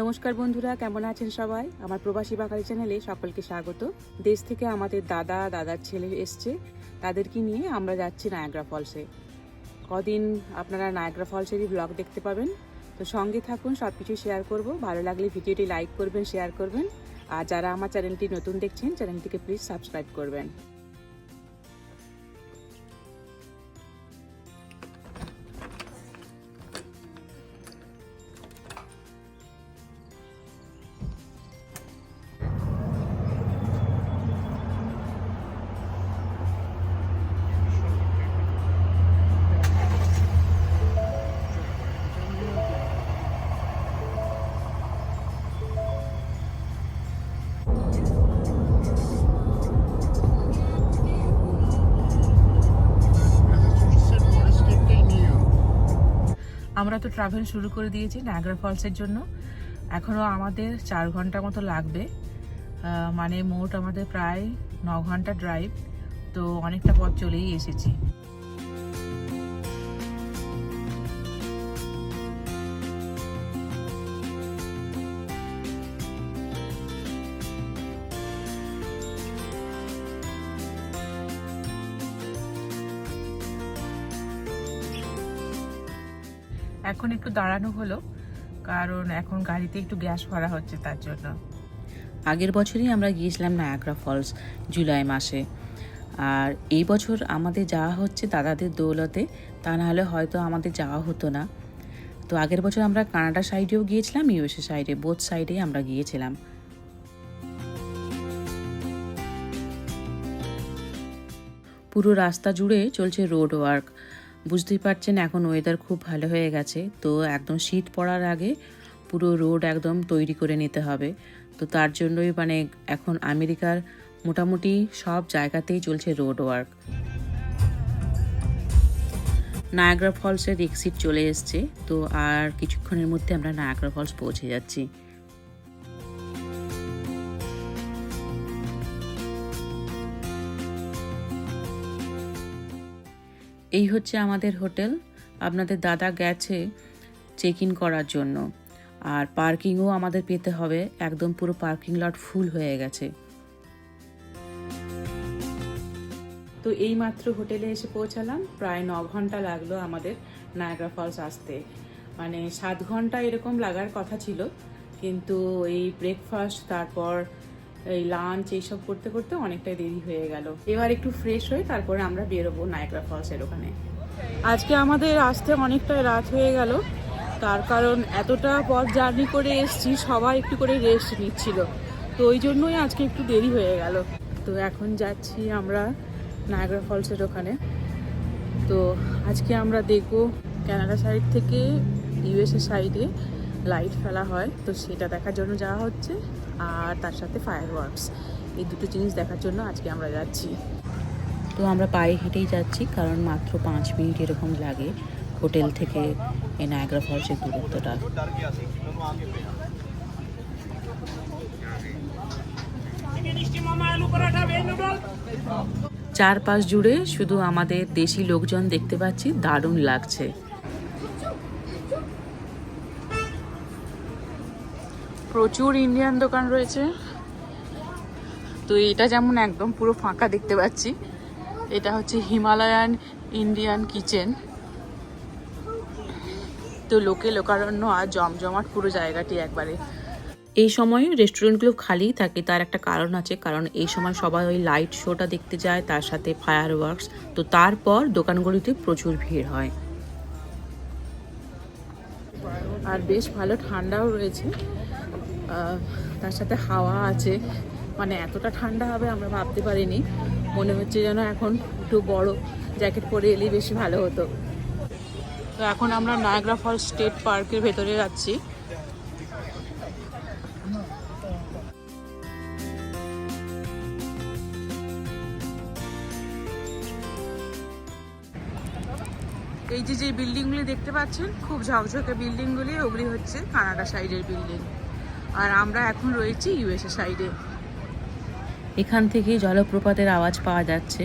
নমস্কার বন্ধুরা, কেমন আছেন সবাই? আমার প্রবাসী বাঙালি চ্যানেলে সকলকে স্বাগত। দেশ থেকে আমাদের দাদা, দাদার ছেলে এসছে। তাদেরকে নিয়ে আমরা যাচ্ছি নায়াগ্রা ফলসে কদিন আপনারা নায়াগ্রা ফলসেরই ব্লগ দেখতে পাবেন। তো সঙ্গে থাকুন সব কিছু শেয়ার করব। ভালো লাগলে ভিডিওটি লাইক করবেন শেয়ার করবেন। আর যারা আমার চ্যানেলটি নতুন দেখছেন, চ্যানেলটিকে প্লিজ সাবস্ক্রাইব করবেন। আমরা তো ট্রাভেল শুরু করে দিয়েছি নায়াগ্রা ফলসের জন্য। এখনও আমাদের চার ঘণ্টা মতো লাগবে। মানে মোট আমাদের প্রায় ন ঘণ্টা ড্রাইভ তো অনেকটা পথ চলেই এসেছি। এখন একটু দাঁড়ানো হলো, কারণ এখন গাড়িতে একটু গ্যাস ভরা হচ্ছে তার জন্য। আগের বছরই আমরা গিয়েছিলাম নায়াগ্রা ফলস জুলাই মাসে। আর এই বছর আমাদের যাওয়া হচ্ছে দাদাদের দৌলতে, তা নাহলে হয়তো আমাদের যাওয়া হতো না। তো আগের বছর আমরা কানাডা সাইডেও গিয়েছিলাম, ইউএসএ সাইডে, বোথ সাইডেই আমরা গিয়েছিলাম। পুরো রাস্তা জুড়ে চলছে রোড ওয়ার্ক। বুঝতেই পারছেন, এখন ওয়েদার খুব ভালো হয়ে গেছে। তো একদম শীত পড়ার আগে পুরো রোড একদম তৈরি করে নিতে হবে। তো তার জন্যই মানে এখন আমেরিকার মোটামুটি সব জায়গাতেই চলছে রোড ওয়ার্ক নায়াগ্রা ফলসের এক্সিট চলে এসছে। তো আর কিছুক্ষণের মধ্যে আমরা নায়াগ্রা ফলস পৌঁছে যাচ্ছি। এই হচ্ছে আমাদের হোটেল। আপনাদের দাদা গেছে চেক ইন করার জন্য। আর পার্কিংও আমাদের পেতে হবে। একদম পুরো পার্কিং লট ফুল হয়ে গেছে। তো এই মাত্র হোটেলে এসে পৌঁছালাম। প্রায় ন ঘণ্টা লাগল আমাদের নায়াগ্রা ফলস আসতে। মানে সাত ঘণ্টা এরকম লাগার কথা ছিল। কিন্তু এই ব্রেকফাস্ট তারপর এই লাঞ্চ এইসব করতে করতে অনেকটাই দেরি হয়ে গেল। এবার একটু ফ্রেশ হয়ে তারপরে আমরা বেরোবো নায়াগ্রা ফলসের ওখানে। আজকে আমাদের আসতে অনেকটা রাত হয়ে গেল। তার কারণ এতটা পথ জার্নি করে এসছি, সবাই একটু করে রেস্ট নিচ্ছিল। তো ওই জন্যই আজকে একটু দেরি হয়ে গেল। তো এখন যাচ্ছি আমরা নায়াগ্রা ফলসের ওখানে। তো আজকে আমরা দেখব কানাডা সাইড থেকে ইউএসএ সাইডে লাইট ফেলা হয়। তো সেটা দেখার জন্য যাওয়া হচ্ছে। আর তার সাথে ফায়ার ওয়ার্কস এই দুটো জিনিস দেখার জন্য আজকে আমরা যাচ্ছি। তো আমরা পায়ে হেঁটেই যাচ্ছি, কারণ মাত্র পাঁচ মিনিট এরকম লাগে হোটেল থেকে এই নায়াগ্রা ফলসের দূরত্বটা। চারপাশ জুড়ে শুধু আমাদের দেশি লোকজন দেখতে পাচ্ছি, দারুণ লাগছে। প্রচুর ইন্ডিয়ান দোকান রয়েছে। তো এটা যেমন একদম পুরো ফাঁকা দেখতে পাচ্ছি। এটা হচ্ছে হিমালয়ান ইন্ডিয়ান কিচেন তো লোকে লোকারণ্য আর জমজমাট পুরো জায়গাটি একবারে। এই সময় রেস্টুরেন্টগুলো খালি থাকে তার একটা কারণ আছে কারণ এই সময় সবাই ওই লাইট শোটা দেখতে যায় তার সাথে ফায়ার ওয়ার্কস তো তারপর দোকানগুলিতে প্রচুর ভিড় হয়। আর বেশ ভালো ঠান্ডাও রয়েছে। তার সাথে হাওয়া আছে। মানে এতটা ঠান্ডা হবে আমরা ভাবতে পারিনি। মনে হচ্ছে যেন এখন একটু বড় জ্যাকেট পরে এলেই বেশি ভালো হতো। তো এখন আমরা নায়াগ্রা ফলস স্টেট পার্কের ভেতরে যাচ্ছি। এই যে যে বিল্ডিংগুলি দেখতে পাচ্ছেন, খুব ঝকঝকে বিল্ডিংগুলি ওগুলি হচ্ছে কানাডা সাইডের বিল্ডিং আর আমরা এখন রয়েছি ইউএসএ সাইডে। এখান থেকে জলপ্রপাতের আওয়াজ পাওয়া যাচ্ছে।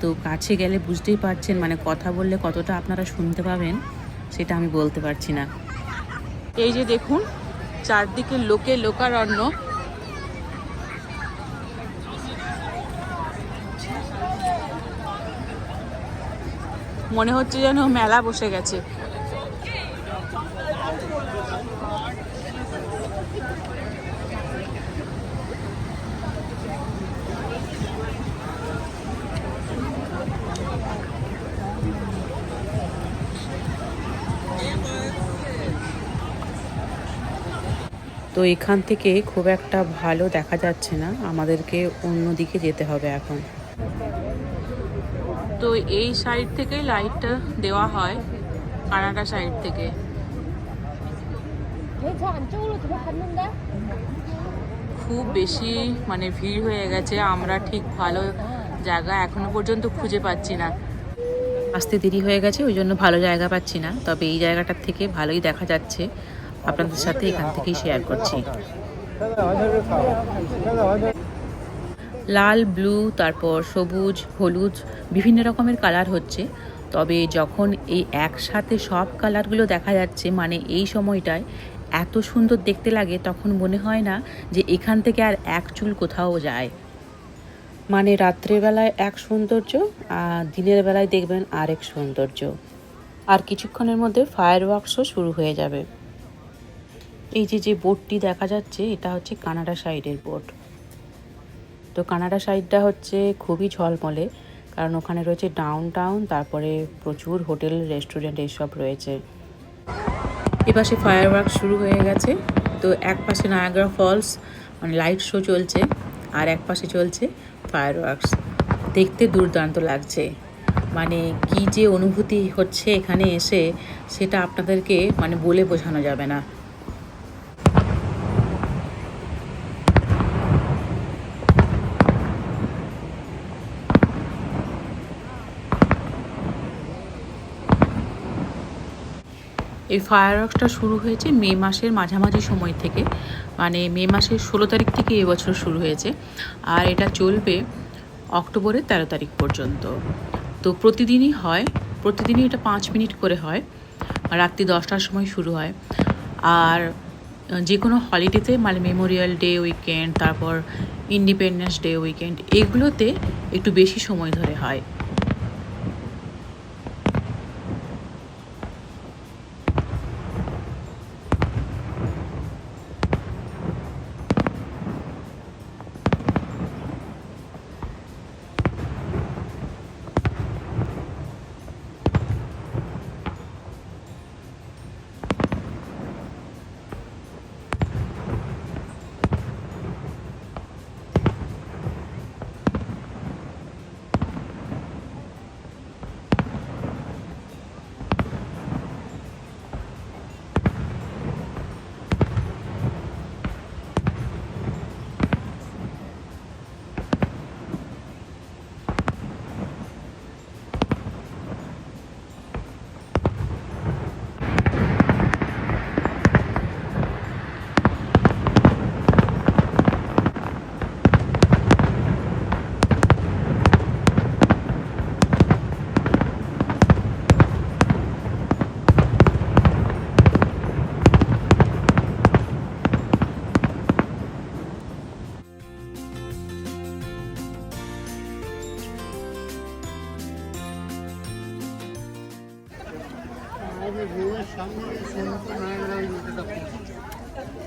তো কাছে গেলে বুঝতেই পারছেন মানে কথা বললে কতটা আপনারা শুনতে পাবেন সেটা আমি বলতে পারছি না। এই যে দেখুন চারদিকে লোকে লোকারণ্য। মনে হচ্ছে যেন মেলা বসে গেছে। তো এখান থেকে খুব একটা ভালো দেখা যাচ্ছে না। আমাদেরকে অন্যদিকে যেতে হবে এখন। তো এই সাইড থেকেই লাইটটা দেওয়া হয় কানাডা সাইড থেকে। খুব বেশি মানে ভিড় হয়ে গেছে আমরা ঠিক ভালো জায়গা এখনও পর্যন্ত খুঁজে পাচ্ছি না। আসতে দেরি হয়ে গেছে ওই জন্য ভালো জায়গা পাচ্ছি না তবে এই জায়গাটার থেকে ভালোই দেখা যাচ্ছে। আপনাদের সাথে এখান থেকেই শেয়ার করছি। লাল ব্লু তারপর সবুজ, হলুদ, বিভিন্ন রকমের কালার হচ্ছে। তবে যখন এই একসাথে সব কালারগুলো দেখা যাচ্ছে মানে এই সময়টায় এত সুন্দর দেখতে লাগে, তখন মনে হয় না যে এখান থেকে আর এক চুল কোথাও যায়। মানে রাত্রেবেলায় এক সৌন্দর্য, আর দিনের বেলায় দেখবেন আরেক সৌন্দর্য। আর কিছুক্ষণের মধ্যে ফায়ার ওয়ার্কসও শুরু হয়ে যাবে। এই যে যে বোটটি দেখা যাচ্ছে, এটা হচ্ছে কানাডা সাইডের বোট তো কানাডা সাইডটা হচ্ছে খুবই ঝলমলে, কারণ ওখানে রয়েছে ডাউন টাউন তারপরে প্রচুর হোটেল রেস্টুরেন্ট এইসব রয়েছে। এপাশে ফায়ার ওয়ার্ক শুরু হয়ে গেছে। তো এক পাশে নায়াগ্রা ফলস মানে লাইট শো চলছে, আর এক পাশে চলছে ফায়ার ওয়ার্কস দেখতে দুর্দান্ত লাগছে। মানে কি যে অনুভূতি হচ্ছে এখানে এসে, সেটা আপনাদেরকে মানে বলে বোঝানো যাবে না। এই ফায়ার ওয়ার্কসটা শুরু হয়েছে মে মাসের মাঝামাঝি সময় থেকে। মানে মে মাসের ষোলো তারিখ থেকে এবছর শুরু হয়েছে। আর এটা চলবে অক্টোবরের তেরো তারিখ পর্যন্ত। তো প্রতিদিনই হয়, প্রতিদিনই এটা পাঁচ মিনিট করে হয়। রাত্রি দশটার সময় শুরু হয়। আর যে কোনো হলিডেতে মানে মেমোরিয়াল ডে উইকেন্ড তারপর ইন্ডিপেন্ডেন্স ডে উইকেন্ড এগুলোতে একটু বেশি সময় ধরে হয়।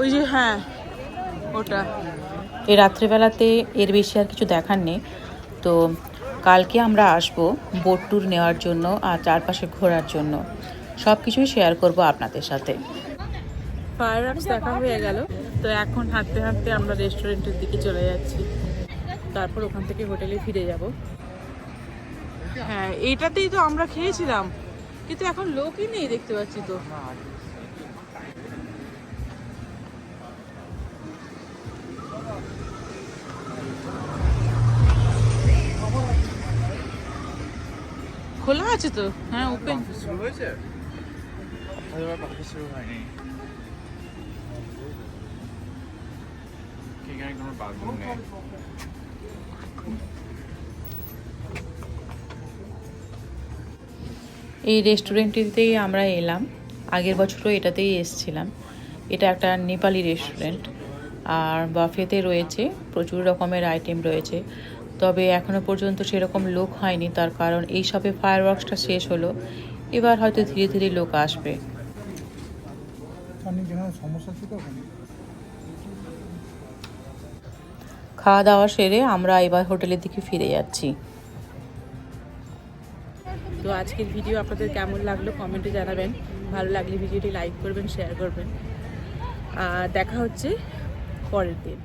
ওই যে হ্যাঁ ওটা। এই রাত্রেবেলাতে এর বেশি আর কিছু দেখার নেই। তো কালকে আমরা আসব বোট ট্যুর নেওয়ার জন্য আর চারপাশে ঘোরার জন্য। সব কিছুই শেয়ার করব আপনাদের সাথে। ফায়ার দেখা হয়ে গেল। তো এখন হাঁটতে হাঁটতে আমরা রেস্টুরেন্টের দিকে চলে যাচ্ছি। তারপর ওখান থেকে হোটেলে ফিরে যাব। হ্যাঁ এটাতেই তো আমরা খেয়েছিলাম। কিন্তু এখন লোকই নেই দেখতে পাচ্ছি তো। খোলা আছে তো? হ্যাঁ ওপেন শুরু হয়েছে? শুরু হয়নি। এখানে কোনো বাথরুম নেই। এই রেস্টুরেন্টটিতেই আমরা এলাম। আগের বছরও এটাতেই এসেছিলাম। এটা একটা নেপালি রেস্টুরেন্ট আর বাফেতে রয়েছে প্রচুর রকমের আইটেম রয়েছে। তবে এখনও পর্যন্ত সেরকম লোক হয়নি তার কারণ এই সবে ফায়ার ওয়ার্কসটা শেষ হলো। এবার হয়তো ধীরে ধীরে লোক আসবে। খাওয়া দাওয়া সেরে আমরা এবার হোটেলের দিকে ফিরে যাচ্ছি। তো আজকের ভিডিও আপনাদের কেমন লাগল কমেন্টে জানাবেন। ভালো লাগলে ভিডিওটি লাইক করবেন শেয়ার করবেন। আর দেখা হচ্ছে পরের দিন।